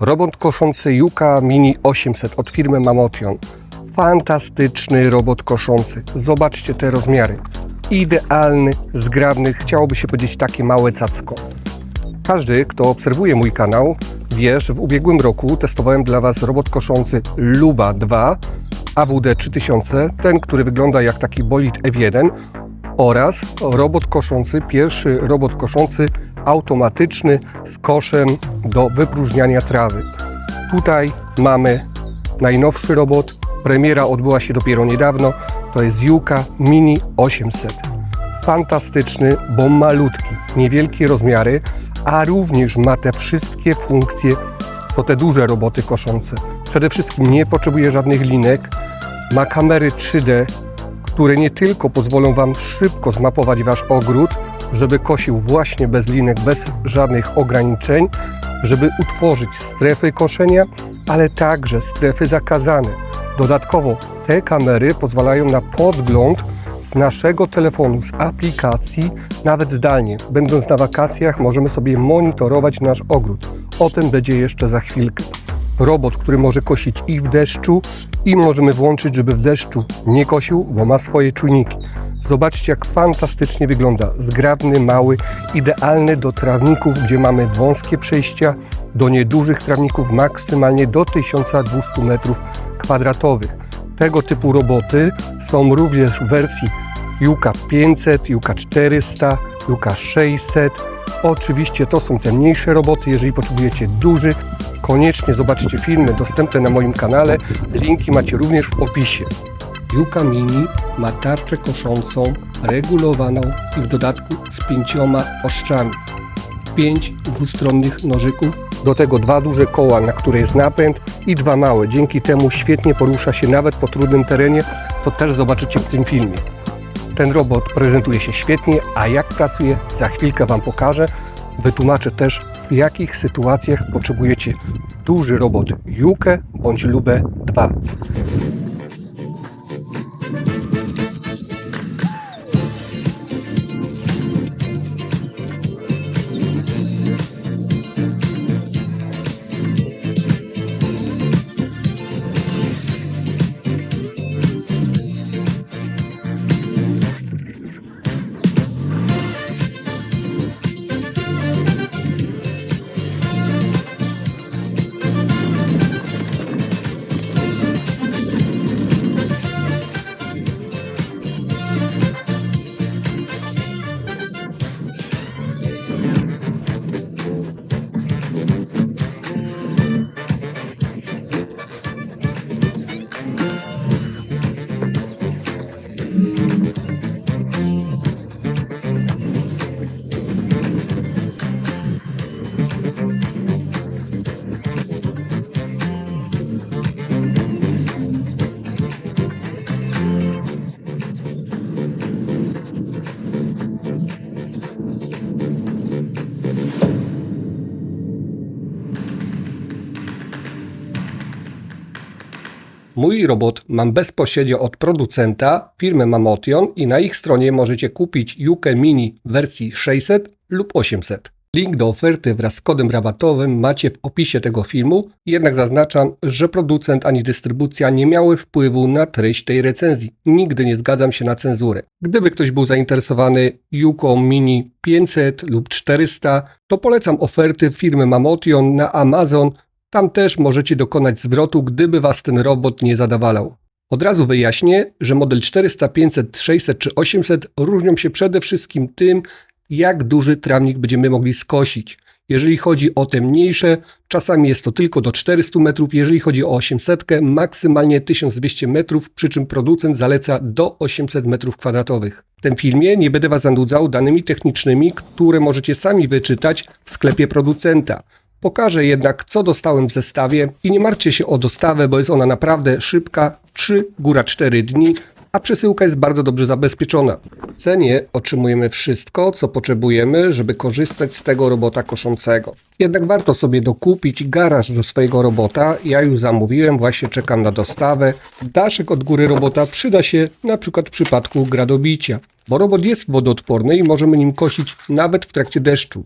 Robot koszący Yuka Mini 800 od firmy Mamotion. Fantastyczny robot koszący. Zobaczcie te rozmiary. Idealny, zgrabny, chciałoby się powiedzieć takie małe cacko. Każdy, kto obserwuje mój kanał, wie, że w ubiegłym roku testowałem dla Was robot koszący Luba 2 AWD 3000, ten, który wygląda jak taki bolid F1 oraz robot koszący, pierwszy robot koszący automatyczny z koszem do wypróżniania trawy. Tutaj mamy najnowszy robot, premiera odbyła się dopiero niedawno, to jest Yuka Mini 800 fantastyczny, bo malutki, niewielkie rozmiary, a również ma te wszystkie funkcje, co te duże roboty koszące. Przede wszystkim nie potrzebuje żadnych linek, ma kamery 3D, które nie tylko pozwolą Wam szybko zmapować Wasz ogród, żeby kosił właśnie bez linek, bez żadnych ograniczeń, żeby utworzyć strefy koszenia, ale także strefy zakazane. Dodatkowo te kamery pozwalają na podgląd z naszego telefonu, z aplikacji, nawet zdalnie. Będąc na wakacjach, możemy sobie monitorować nasz ogród. O tym będzie jeszcze za chwilkę. Robot, który może kosić i w deszczu, i możemy włączyć, żeby w deszczu nie kosił, bo ma swoje czujniki. Zobaczcie, jak fantastycznie wygląda. Zgrabny, mały, idealny do trawników, gdzie mamy wąskie przejścia, do niedużych trawników maksymalnie do 1200 metrów kwadratowych. Tego typu roboty są również w wersji Juka 500, Juka 400, Juka 600. Oczywiście to są te mniejsze roboty. Jeżeli potrzebujecie dużych, koniecznie zobaczcie filmy dostępne na moim kanale. Linki macie również w opisie. Juka Mini ma tarczę koszącą, regulowaną i w dodatku z pięcioma oszczami. Pięć dwustronnych nożyków, do tego dwa duże koła, na które jest napęd i dwa małe. Dzięki temu świetnie porusza się nawet po trudnym terenie, co też zobaczycie w tym filmie. Ten robot prezentuje się świetnie, a jak pracuje, za chwilkę Wam pokażę. Wytłumaczę też, w jakich sytuacjach potrzebujecie duży robot Jukę bądź Lubę 2. Mój robot mam bezpośrednio od producenta, firmy Mamotion i na ich stronie możecie kupić Jukę Mini w wersji 600 lub 800. Link do oferty wraz z kodem rabatowym macie w opisie tego filmu, jednak zaznaczam, że producent ani dystrybucja nie miały wpływu na treść tej recenzji. Nigdy nie zgadzam się na cenzurę. Gdyby ktoś był zainteresowany Juką Mini 500 lub 400, to polecam oferty firmy Mamotion na Amazon tam też możecie dokonać zwrotu, gdyby Was ten robot nie zadawalał. Od razu wyjaśnię, że model 400, 500, 600 czy 800 różnią się przede wszystkim tym, jak duży trawnik będziemy mogli skosić. Jeżeli chodzi o te mniejsze, czasami jest to tylko do 400 metrów, jeżeli chodzi o 800, maksymalnie 1200 metrów, przy czym producent zaleca do 800 metrów kwadratowych. W tym filmie nie będę Was zanudzał danymi technicznymi, które możecie sami wyczytać w sklepie producenta. Pokażę jednak, co dostałem w zestawie i nie martwcie się o dostawę, bo jest ona naprawdę szybka, 3, góra 4 dni, a przesyłka jest bardzo dobrze zabezpieczona. W cenie otrzymujemy wszystko, co potrzebujemy, żeby korzystać z tego robota koszącego. Jednak warto sobie dokupić garaż do swojego robota. Ja już zamówiłem, właśnie czekam na dostawę. Daszek od góry robota przyda się na przykład w przypadku gradobicia, bo robot jest wodoodporny i możemy nim kosić nawet w trakcie deszczu.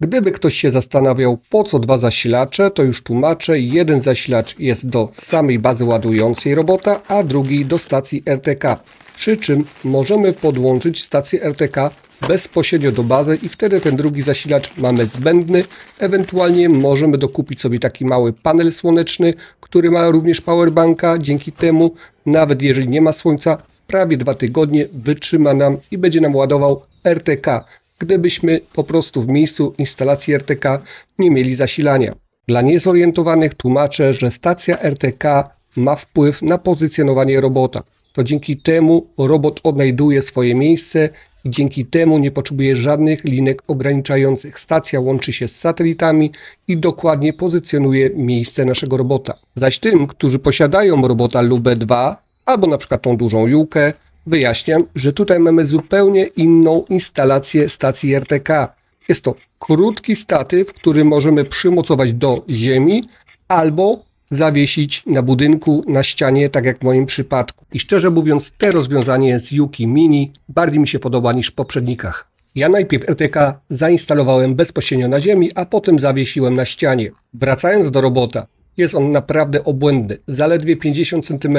Gdyby ktoś się zastanawiał, po co dwa zasilacze, to już tłumaczę. Jeden zasilacz jest do samej bazy ładującej robota, a drugi do stacji RTK. Przy czym możemy podłączyć stację RTK bezpośrednio do bazy i wtedy ten drugi zasilacz mamy zbędny. Ewentualnie możemy dokupić sobie taki mały panel słoneczny, który ma również powerbanka. Dzięki temu, nawet jeżeli nie ma słońca, prawie dwa tygodnie wytrzyma nam i będzie nam ładował RTK, gdybyśmy po prostu w miejscu instalacji RTK nie mieli zasilania. Dla niezorientowanych tłumaczę, że stacja RTK ma wpływ na pozycjonowanie robota. To dzięki temu robot odnajduje swoje miejsce i dzięki temu nie potrzebuje żadnych linek ograniczających. Stacja łączy się z satelitami i dokładnie pozycjonuje miejsce naszego robota. Zaś tym, którzy posiadają robota Lube 2 albo na przykład tą dużą Jukę, wyjaśniam, że tutaj mamy zupełnie inną instalację stacji RTK. Jest to krótki statyw, który możemy przymocować do ziemi albo zawiesić na budynku, na ścianie, tak jak w moim przypadku. I szczerze mówiąc, te rozwiązanie z Yuki Mini bardziej mi się podoba niż w poprzednikach. Ja najpierw RTK zainstalowałem bezpośrednio na ziemi, a potem zawiesiłem na ścianie. Wracając do robota, jest on naprawdę obłędny, zaledwie 50 cm.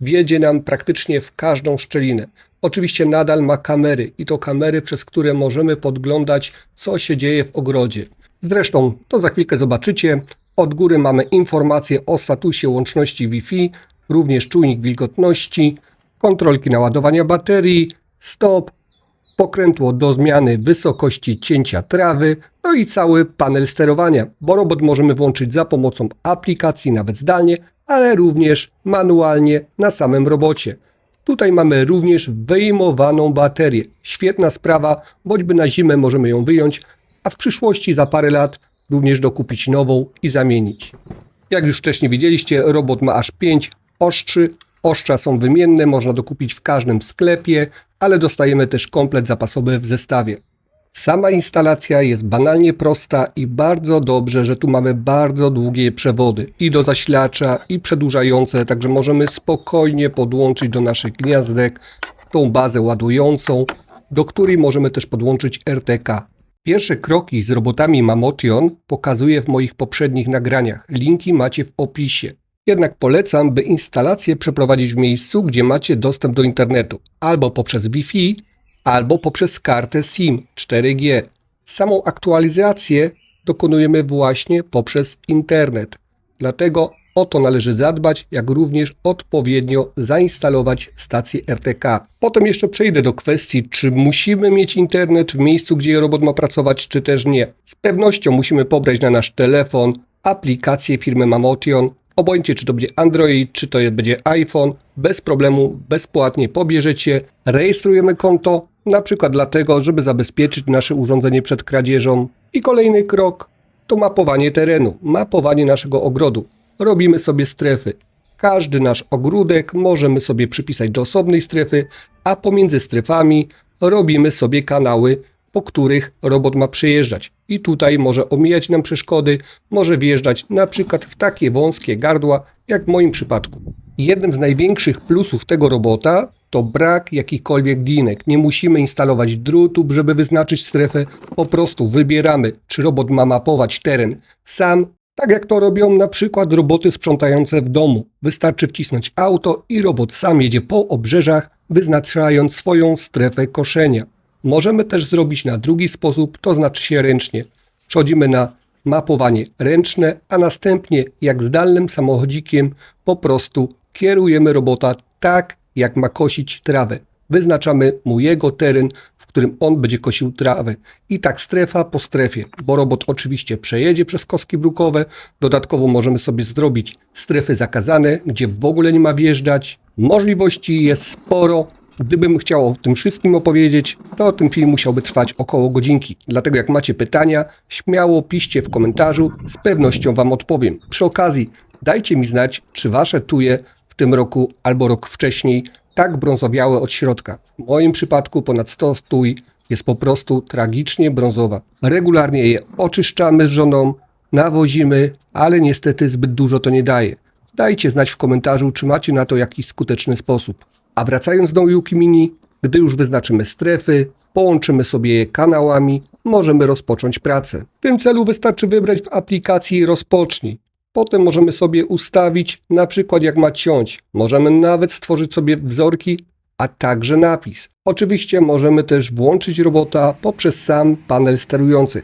Wiedzie nam praktycznie w każdą szczelinę. Oczywiście nadal ma kamery i to kamery, przez które możemy podglądać, co się dzieje w ogrodzie. Zresztą to za chwilkę zobaczycie. Od góry mamy informacje o statusie łączności Wi-Fi, również czujnik wilgotności, kontrolki naładowania baterii, stop, pokrętło do zmiany wysokości cięcia trawy, no i cały panel sterowania, bo robot możemy włączyć za pomocą aplikacji, nawet zdalnie, ale również manualnie na samym robocie. Tutaj mamy również wyjmowaną baterię. Świetna sprawa, choćby na zimę możemy ją wyjąć, a w przyszłości za parę lat również dokupić nową i zamienić. Jak już wcześniej widzieliście, robot ma aż 5 oszczy. Oszcza są wymienne, można dokupić w każdym sklepie, ale dostajemy też komplet zapasowy w zestawie. Sama instalacja jest banalnie prosta i bardzo dobrze, że tu mamy bardzo długie przewody i do zasilacza i przedłużające, także możemy spokojnie podłączyć do naszych gniazdek tą bazę ładującą, do której możemy też podłączyć RTK. Pierwsze kroki z robotami Mamotion pokazuję w moich poprzednich nagraniach. Linki macie w opisie. Jednak polecam, by instalację przeprowadzić w miejscu, gdzie macie dostęp do internetu, albo poprzez Wi-Fi, albo poprzez kartę SIM 4G. Samą aktualizację dokonujemy właśnie poprzez internet. Dlatego o to należy zadbać, jak również odpowiednio zainstalować stację RTK. Potem jeszcze przejdę do kwestii, czy musimy mieć internet w miejscu, gdzie robot ma pracować, czy też nie. Z pewnością musimy pobrać na nasz telefon aplikację firmy Mamotion. Obojętnie, czy to będzie Android, czy to będzie iPhone, bez problemu, bezpłatnie pobierzecie, rejestrujemy konto, na przykład dlatego, żeby zabezpieczyć nasze urządzenie przed kradzieżą. I kolejny krok to mapowanie terenu, mapowanie naszego ogrodu. Robimy sobie strefy. Każdy nasz ogródek możemy sobie przypisać do osobnej strefy, a pomiędzy strefami robimy sobie kanały, po których robot ma przejeżdżać. I tutaj może omijać nam przeszkody, może wjeżdżać na przykład w takie wąskie gardła, jak w moim przypadku. Jednym z największych plusów tego robota to brak jakichkolwiek linek. Nie musimy instalować drutów, żeby wyznaczyć strefę. Po prostu wybieramy, czy robot ma mapować teren sam, tak jak to robią na przykład roboty sprzątające w domu. Wystarczy wcisnąć auto i robot sam jedzie po obrzeżach, wyznaczając swoją strefę koszenia. Możemy też zrobić na drugi sposób, to znaczy się ręcznie. Przechodzimy na mapowanie ręczne, a następnie jak zdalnym samochodzikiem po prostu kierujemy robota tak, jak ma kosić trawę. Wyznaczamy mu jego teren, w którym on będzie kosił trawę. I tak strefa po strefie, bo robot oczywiście przejedzie przez kostki brukowe. Dodatkowo możemy sobie zrobić strefy zakazane, gdzie w ogóle nie ma wjeżdżać. Możliwości jest sporo. Gdybym chciał o tym wszystkim opowiedzieć, to ten film musiałby trwać około godzinki. Dlatego jak macie pytania, śmiało piszcie w komentarzu, z pewnością Wam odpowiem. Przy okazji, dajcie mi znać, czy Wasze tuje w tym roku albo rok wcześniej tak brązowiałe od środka. W moim przypadku ponad 100 stój jest po prostu tragicznie brązowa. Regularnie je oczyszczamy z żoną, nawozimy, ale niestety zbyt dużo to nie daje. Dajcie znać w komentarzu, czy macie na to jakiś skuteczny sposób. A wracając do Yuki Mini, gdy już wyznaczymy strefy, połączymy sobie je kanałami, możemy rozpocząć pracę. W tym celu wystarczy wybrać w aplikacji Rozpocznij. Potem możemy sobie ustawić na przykład jak ma ciąć. Możemy nawet stworzyć sobie wzorki, a także napis. Oczywiście możemy też włączyć robota poprzez sam panel sterujący.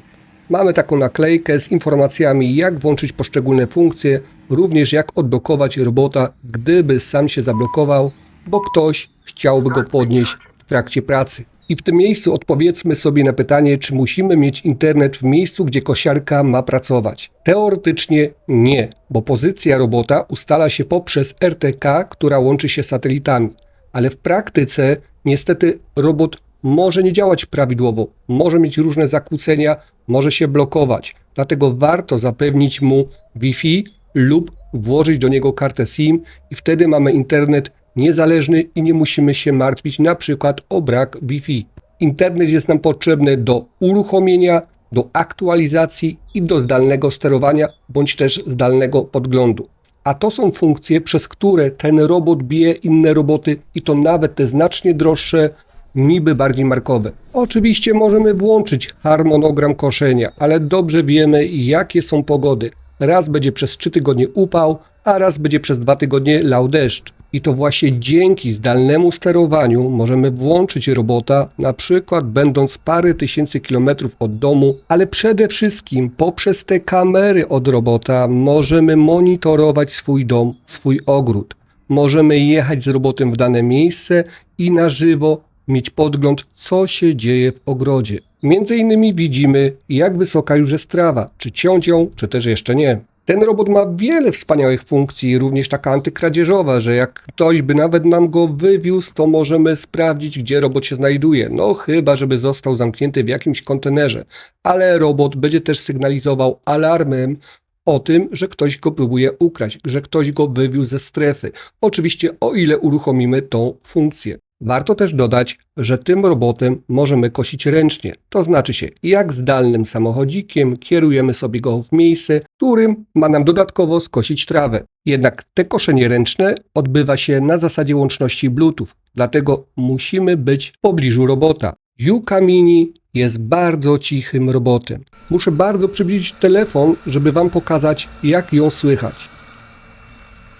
Mamy taką naklejkę z informacjami jak włączyć poszczególne funkcje, również jak odblokować robota, gdyby sam się zablokował, bo ktoś chciałby go podnieść w trakcie pracy. I w tym miejscu odpowiedzmy sobie na pytanie, czy musimy mieć internet w miejscu, gdzie kosiarka ma pracować. Teoretycznie nie, bo pozycja robota ustala się poprzez RTK, która łączy się z satelitami. Ale w praktyce niestety robot może nie działać prawidłowo, może mieć różne zakłócenia, może się blokować. Dlatego warto zapewnić mu Wi-Fi lub włożyć do niego kartę SIM i wtedy mamy internet niezależny i nie musimy się martwić na przykład o brak Wi-Fi. Internet jest nam potrzebny do uruchomienia, do aktualizacji i do zdalnego sterowania bądź też zdalnego podglądu. A to są funkcje, przez które ten robot bije inne roboty i to nawet te znacznie droższe, niby bardziej markowe. Oczywiście możemy włączyć harmonogram koszenia, ale dobrze wiemy jakie są pogody. Raz będzie przez 3 tygodnie upał, a raz będzie przez 2 tygodnie lał deszcz. I to właśnie dzięki zdalnemu sterowaniu możemy włączyć robota, na przykład będąc parę tysięcy kilometrów od domu, ale przede wszystkim poprzez te kamery od robota możemy monitorować swój dom, swój ogród. Możemy jechać z robotem w dane miejsce i na żywo mieć podgląd, co się dzieje w ogrodzie. Między innymi widzimy, jak wysoka już jest trawa, czy ciąć ją, czy też jeszcze nie. Ten robot ma wiele wspaniałych funkcji, również taka antykradzieżowa, że jak ktoś by nawet nam go wywiózł, to możemy sprawdzić, gdzie robot się znajduje. No chyba, żeby został zamknięty w jakimś kontenerze. Ale robot będzie też sygnalizował alarmem o tym, że ktoś go próbuje ukraść, że ktoś go wywiózł ze strefy. Oczywiście o ile uruchomimy tą funkcję. Warto też dodać, że tym robotem możemy kosić ręcznie, to znaczy się jak zdalnym samochodzikiem kierujemy sobie go w miejsce, którym ma nam dodatkowo skosić trawę. Jednak te koszenie ręczne odbywa się na zasadzie łączności Bluetooth, dlatego musimy być w pobliżu robota. Yuka Mini jest bardzo cichym robotem. Muszę bardzo przybliżyć telefon, żeby Wam pokazać jak ją słychać.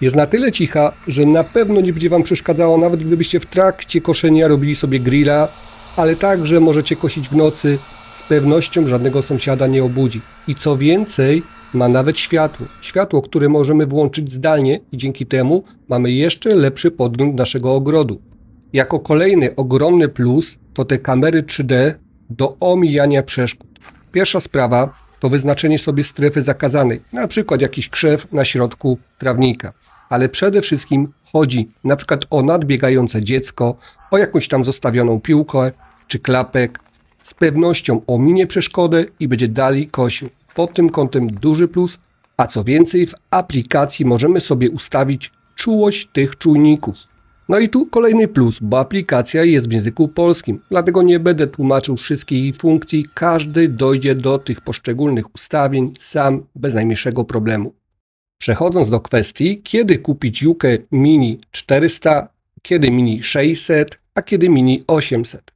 Jest na tyle cicha, że na pewno nie będzie Wam przeszkadzało, nawet gdybyście w trakcie koszenia robili sobie grilla, ale także możecie kosić w nocy. Z pewnością żadnego sąsiada nie obudzi. I co więcej, ma nawet światło. Światło, które możemy włączyć zdalnie i dzięki temu mamy jeszcze lepszy podgląd naszego ogrodu. Jako kolejny ogromny plus to te kamery 3D do omijania przeszkód. Pierwsza sprawa to wyznaczenie sobie strefy zakazanej, na przykład jakiś krzew na środku trawnika. Ale przede wszystkim chodzi na przykład o nadbiegające dziecko, o jakąś tam zostawioną piłkę czy klapek. Z pewnością ominie przeszkodę i będzie dalej kosił. Pod tym kątem duży plus, a co więcej w aplikacji możemy sobie ustawić czułość tych czujników. No i tu kolejny plus, bo aplikacja jest w języku polskim, dlatego nie będę tłumaczył wszystkich jej funkcji, każdy dojdzie do tych poszczególnych ustawień sam bez najmniejszego problemu. Przechodząc do kwestii, kiedy kupić Jukę Mini 400, kiedy Mini 600, a kiedy Mini 800.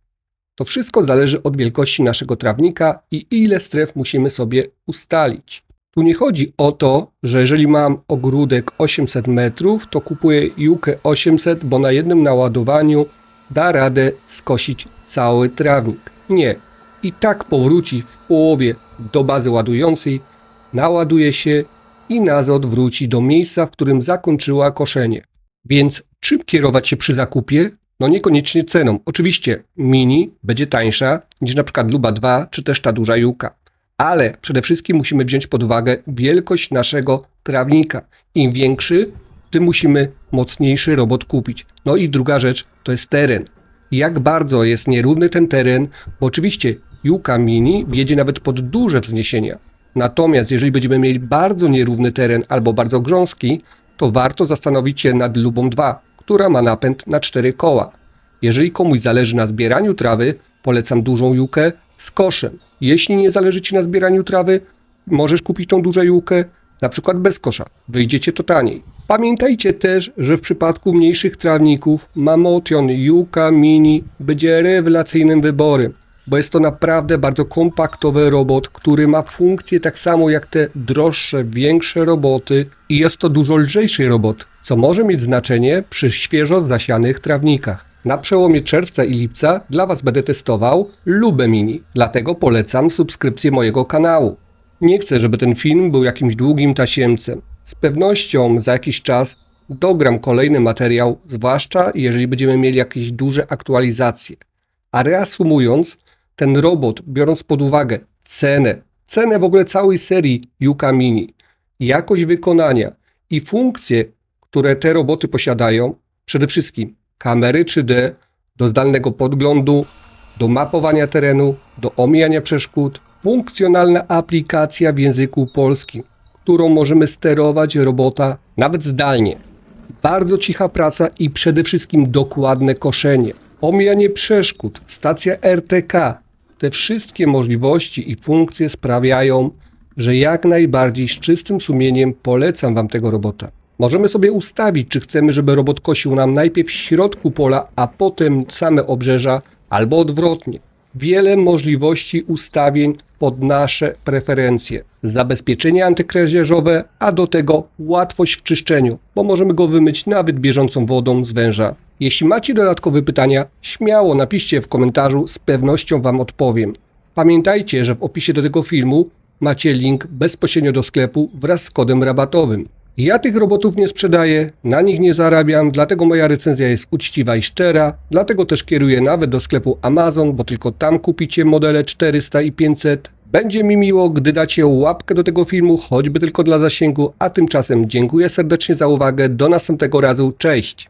To wszystko zależy od wielkości naszego trawnika i ile stref musimy sobie ustalić. Tu nie chodzi o to, że jeżeli mam ogródek 800 metrów, to kupuję Jukę 800, bo na jednym naładowaniu da radę skosić cały trawnik. Nie. I tak powróci w połowie do bazy ładującej, naładuje się i nazad wróci do miejsca, w którym zakończyła koszenie. Więc czym kierować się przy zakupie? No niekoniecznie ceną. Oczywiście mini będzie tańsza niż na przykład Luba 2 czy też ta duża Juka. Ale przede wszystkim musimy wziąć pod uwagę wielkość naszego trawnika. Im większy, tym musimy mocniejszy robot kupić. No i druga rzecz to jest teren. Jak bardzo jest nierówny ten teren, bo oczywiście Juka Mini wjedzie nawet pod duże wzniesienia. Natomiast jeżeli będziemy mieli bardzo nierówny teren albo bardzo grząski, to warto zastanowić się nad Lubą 2, która ma napęd na 4 koła. Jeżeli komuś zależy na zbieraniu trawy, polecam dużą jukę z koszem. Jeśli nie zależy Ci na zbieraniu trawy, możesz kupić tą dużą jukę, na przykład bez kosza. Wyjdziecie to taniej. Pamiętajcie też, że w przypadku mniejszych trawników Mamotion Juka Mini będzie rewelacyjnym wyborem, bo jest to naprawdę bardzo kompaktowy robot, który ma funkcję tak samo jak te droższe, większe roboty i jest to dużo lżejszy robot, co może mieć znaczenie przy świeżo zasianych trawnikach. Na przełomie czerwca i lipca dla Was będę testował Lubę Mini, dlatego polecam subskrypcję mojego kanału. Nie chcę, żeby ten film był jakimś długim tasiemcem. Z pewnością za jakiś czas dogram kolejny materiał, zwłaszcza jeżeli będziemy mieli jakieś duże aktualizacje. A reasumując, ten robot, biorąc pod uwagę cenę, cenę w ogóle całej serii Yuka Mini, jakość wykonania i funkcje, które te roboty posiadają, przede wszystkim kamery 3D do zdalnego podglądu, do mapowania terenu, do omijania przeszkód, funkcjonalna aplikacja w języku polskim, którą możemy sterować robota nawet zdalnie. Bardzo cicha praca i przede wszystkim dokładne koszenie. Omijanie przeszkód, stacja RTK. Te wszystkie możliwości i funkcje sprawiają, że jak najbardziej z czystym sumieniem polecam Wam tego robota. Możemy sobie ustawić, czy chcemy, żeby robot kosił nam najpierw w środku pola, a potem same obrzeża, albo odwrotnie. Wiele możliwości ustawień pod nasze preferencje. Zabezpieczenie antykradzieżowe, a do tego łatwość w czyszczeniu, bo możemy go wymyć nawet bieżącą wodą z węża. Jeśli macie dodatkowe pytania, śmiało napiszcie w komentarzu, z pewnością Wam odpowiem. Pamiętajcie, że w opisie do tego filmu macie link bezpośrednio do sklepu wraz z kodem rabatowym. Ja tych robotów nie sprzedaję, na nich nie zarabiam, dlatego moja recenzja jest uczciwa i szczera, dlatego też kieruję nawet do sklepu Amazon, bo tylko tam kupicie modele 400 i 500. Będzie mi miło, gdy dacie łapkę do tego filmu, choćby tylko dla zasięgu, a tymczasem dziękuję serdecznie za uwagę, do następnego razu, cześć!